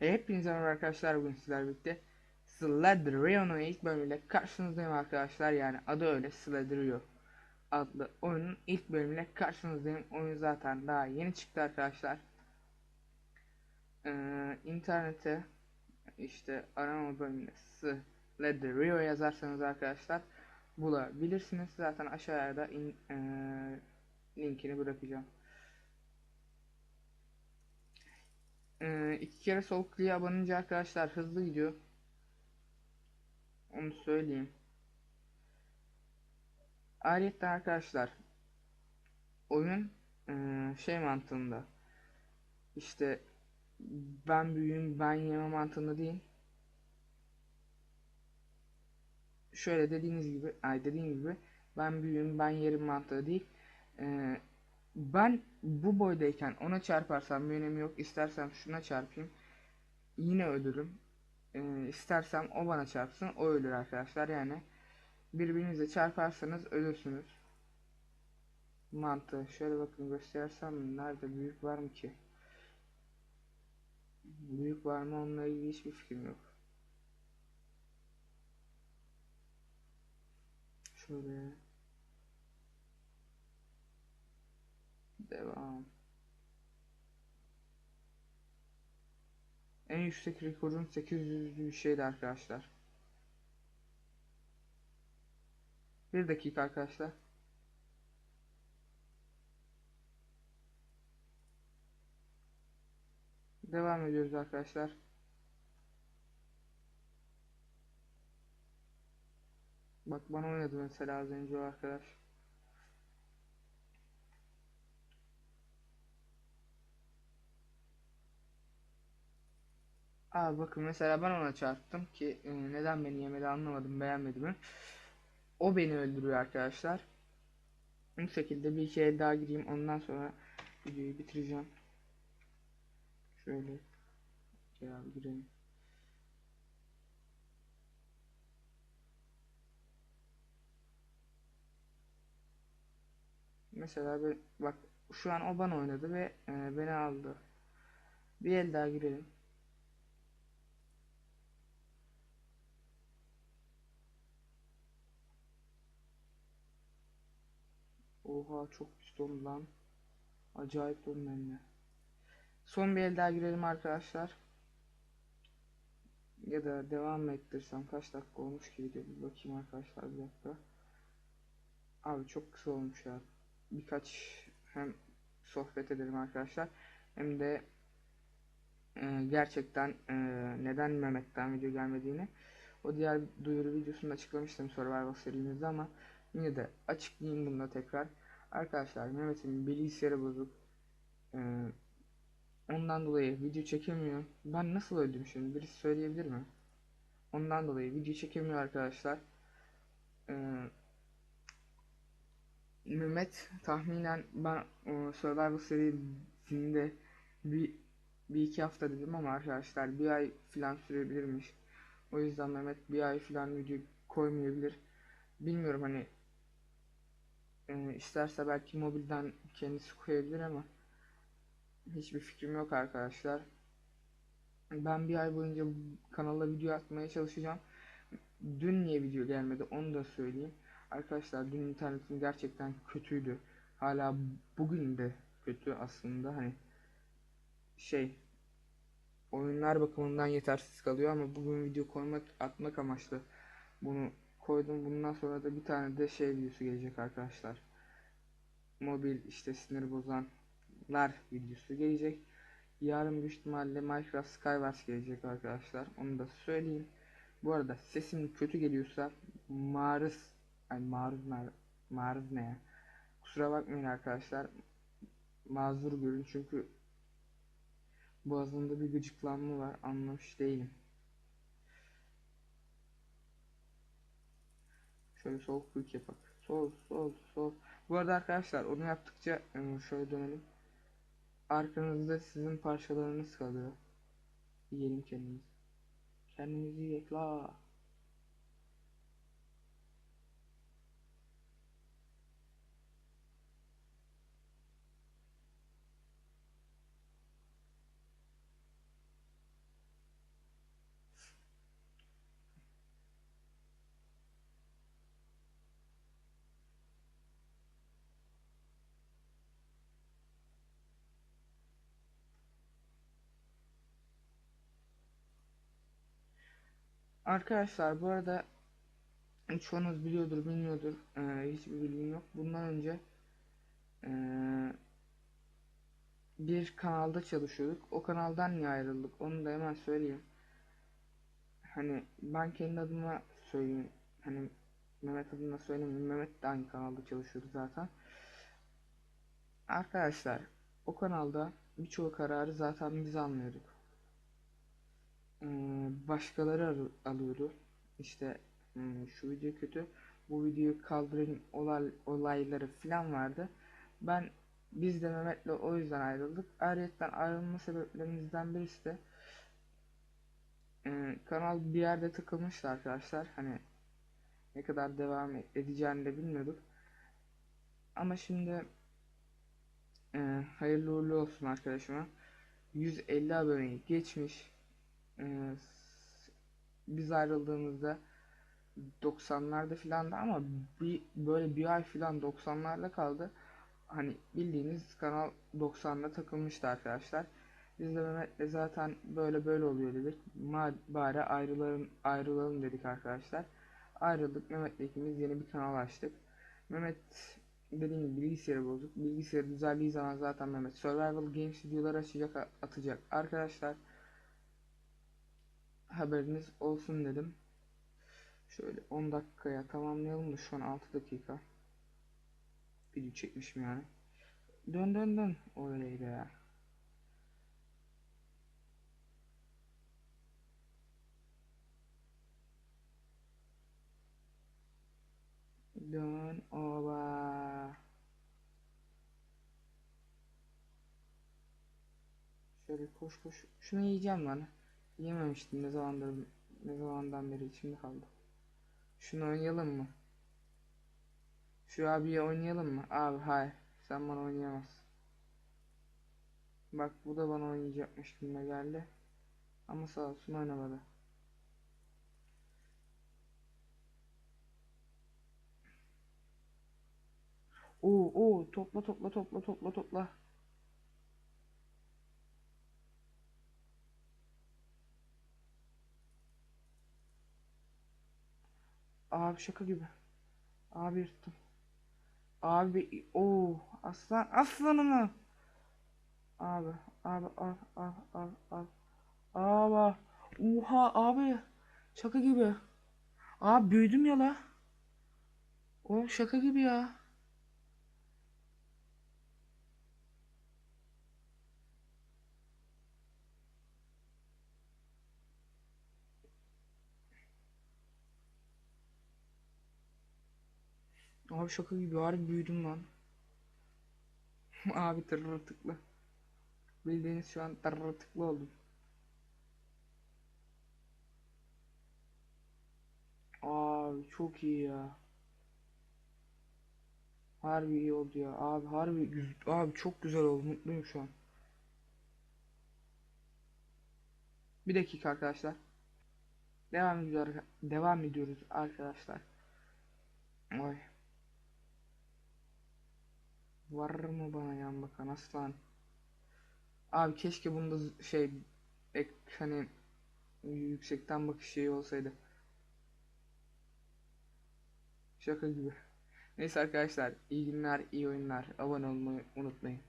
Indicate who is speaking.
Speaker 1: Hepinize merhaba arkadaşlar bugün sizlerle birlikte Slenderio'nun ilk bölümüyle karşınızdayım arkadaşlar. Yani adı öyle Slenderio adlı oyunun ilk bölümüyle karşınızdayım. Oyun zaten daha yeni çıktı arkadaşlar. Ee, internete işte arama bölümüne Slenderio yazarsanız arkadaşlar bulabilirsiniz. Zaten aşağıya in, ee, linkini bırakacağım Ee, iki kere sol kliğe abanınca arkadaşlar hızlı gidiyor. Onu söyleyeyim. Ayrıca arkadaşlar oyun e, şey mantığında işte ben büyüğüm ben yeme mantığında değil. Şöyle dediğiniz gibi, ay dediğim gibi ben büyüğüm ben yerim mantığı değil. Ee, ben bu boydayken ona çarparsam bir önemi yok. İstersem şuna çarpayım. Yine ölürüm. Ee, istersem o bana çarpsın. O ölür arkadaşlar. Yani birbirinize çarparsanız ölürsünüz. Mantığı. Şöyle bakın göstersem nerede büyük var mı ki? Büyük var mı onunla ilgili hiçbir fikrim yok. Şöyle. Devam. En yüksek rekorum 800 bir şeydi arkadaşlar. Bir dakika arkadaşlar. Devam ediyoruz arkadaşlar. Bak bana oynadı mesela az önce o arkadaş. Abi bakın mesela ben ona çarptım ki e, neden beni yemedi anlamadım beğenmedi mi. O beni öldürüyor arkadaşlar. Bu şekilde bir el daha gireyim ondan sonra videoyu bitireceğim. Şöyle ya girelim. Mesela bak şu an o bana oynadı ve e, beni aldı. Bir el daha girelim. Oha çok pis dondu lan. Acayip dondu hem. Son bir el daha girelim arkadaşlar. Ya da devam mı ettirsem kaç dakika olmuş ki video bir bakayım arkadaşlar bir dakika. Abi çok kısa olmuş ya. Birkaç hem sohbet edelim arkadaşlar hem de e, gerçekten e, neden Mehmet'ten video gelmediğini o diğer duyuru videosunda açıklamıştım Survival serimizde ama yine de açıklayayım bunu da tekrar. Arkadaşlar Mehmet'in bilgisayarı bozuk. Ee, ondan dolayı video çekemiyor. Ben nasıl öldüm şimdi? Birisi söyleyebilir mi? Ondan dolayı video çekemiyor arkadaşlar. Ee, Mehmet tahminen ben o Survival serisinde bir, bir iki hafta dedim ama arkadaşlar bir ay falan sürebilirmiş. O yüzden Mehmet bir ay falan video koymayabilir. Bilmiyorum hani e, isterse belki mobilden kendisi koyabilir ama hiçbir fikrim yok arkadaşlar. Ben bir ay boyunca kanala video atmaya çalışacağım. Dün niye video gelmedi onu da söyleyeyim. Arkadaşlar dün internetim gerçekten kötüydü. Hala bugün de kötü aslında hani şey oyunlar bakımından yetersiz kalıyor ama bugün video koymak atmak amaçlı bunu koydum. Bundan sonra da bir tane de şey videosu gelecek arkadaşlar. Mobil işte sinir bozanlar videosu gelecek. Yarın büyük ihtimalle Minecraft Skywars gelecek arkadaşlar. Onu da söyleyeyim. Bu arada sesim kötü geliyorsa maruz ay maruz maruz ne ya? Kusura bakmayın arkadaşlar. Mazur görün çünkü boğazımda bir gıcıklanma var. Anlamış değilim. Şöyle sol quick yapak. Sol sol sol. Bu arada arkadaşlar onu yaptıkça şöyle dönelim. Arkanızda sizin parçalarınız kalıyor. Yiyelim kendimizi. Kendimizi yiyek Arkadaşlar bu arada çoğunuz biliyordur bilmiyordur ee, hiçbir bilgim yok. Bundan önce ee, bir kanalda çalışıyorduk. O kanaldan niye ayrıldık onu da hemen söyleyeyim. Hani ben kendi adıma söyleyeyim. Hani Mehmet adına söylemeyeyim. Mehmet de aynı kanalda çalışıyordu zaten. Arkadaşlar o kanalda birçok kararı zaten biz almıyorduk. Ee, başkaları al- alıyordu. İşte hmm, şu video kötü, bu videoyu kaldırın olay, olayları falan vardı. Ben biz de Mehmet'le o yüzden ayrıldık. Ayrıca ayrılma sebeplerimizden birisi de e, kanal bir yerde tıkılmıştı arkadaşlar. Hani ne kadar devam edeceğini de bilmiyorduk. Ama şimdi e, hayırlı uğurlu olsun arkadaşıma. 150 aboneyi geçmiş. E, s- biz ayrıldığımızda 90'larda filan da ama bir böyle bir ay filan 90'larda kaldı. Hani bildiğiniz kanal 90'da takılmıştı arkadaşlar. Biz de Mehmet'le zaten böyle böyle oluyor dedik. Ma bari ayrılalım, ayrılalım dedik arkadaşlar. Ayrıldık. Mehmet'le ikimiz yeni bir kanal açtık. Mehmet dediğim gibi bilgisayarı bozuk. Bilgisayarı düzeldiği zaman zaten Mehmet Survival Games videoları açacak atacak arkadaşlar. Haberiniz olsun dedim. Şöyle 10 dakikaya tamamlayalım da şu an 6 dakika. Video çekmişim yani. Dön dön dön. Öyleydi ya. Dön oba. Şöyle koş koş. Şunu yiyeceğim lan. Yememiştim ne zamandır ne zamandan beri içimde kaldı. Şunu oynayalım mı? Şu abiye oynayalım mı? Abi hayır. Sen bana oynayamazsın. Bak bu da bana oynayacakmış gibi geldi. Ama sağ olsun oynamadı. Oo oo topla topla topla topla topla. Abi şaka gibi. Abi yırttım. Abi o aslan aslanımı. Abi abi al al al al. Abi oha abi şaka gibi. Abi büyüdüm ya la. O şaka gibi ya. Abi şaka gibi harbi büyüdüm lan. Abi tırrı tıklı. Bildiğiniz şu an tırrı tıklı oldum. Abi çok iyi ya. Harbi iyi oldu ya. Abi harbi güz- abi çok güzel oldu. Mutluyum şu an. Bir dakika arkadaşlar. Devam ediyoruz. Devam ediyoruz arkadaşlar. Oy. Var mı bana yan bakan aslan? Abi keşke bunda şey ek, hani yüksekten bakış şeyi olsaydı. Şaka gibi. Neyse arkadaşlar iyi günler, iyi oyunlar. Abone olmayı unutmayın.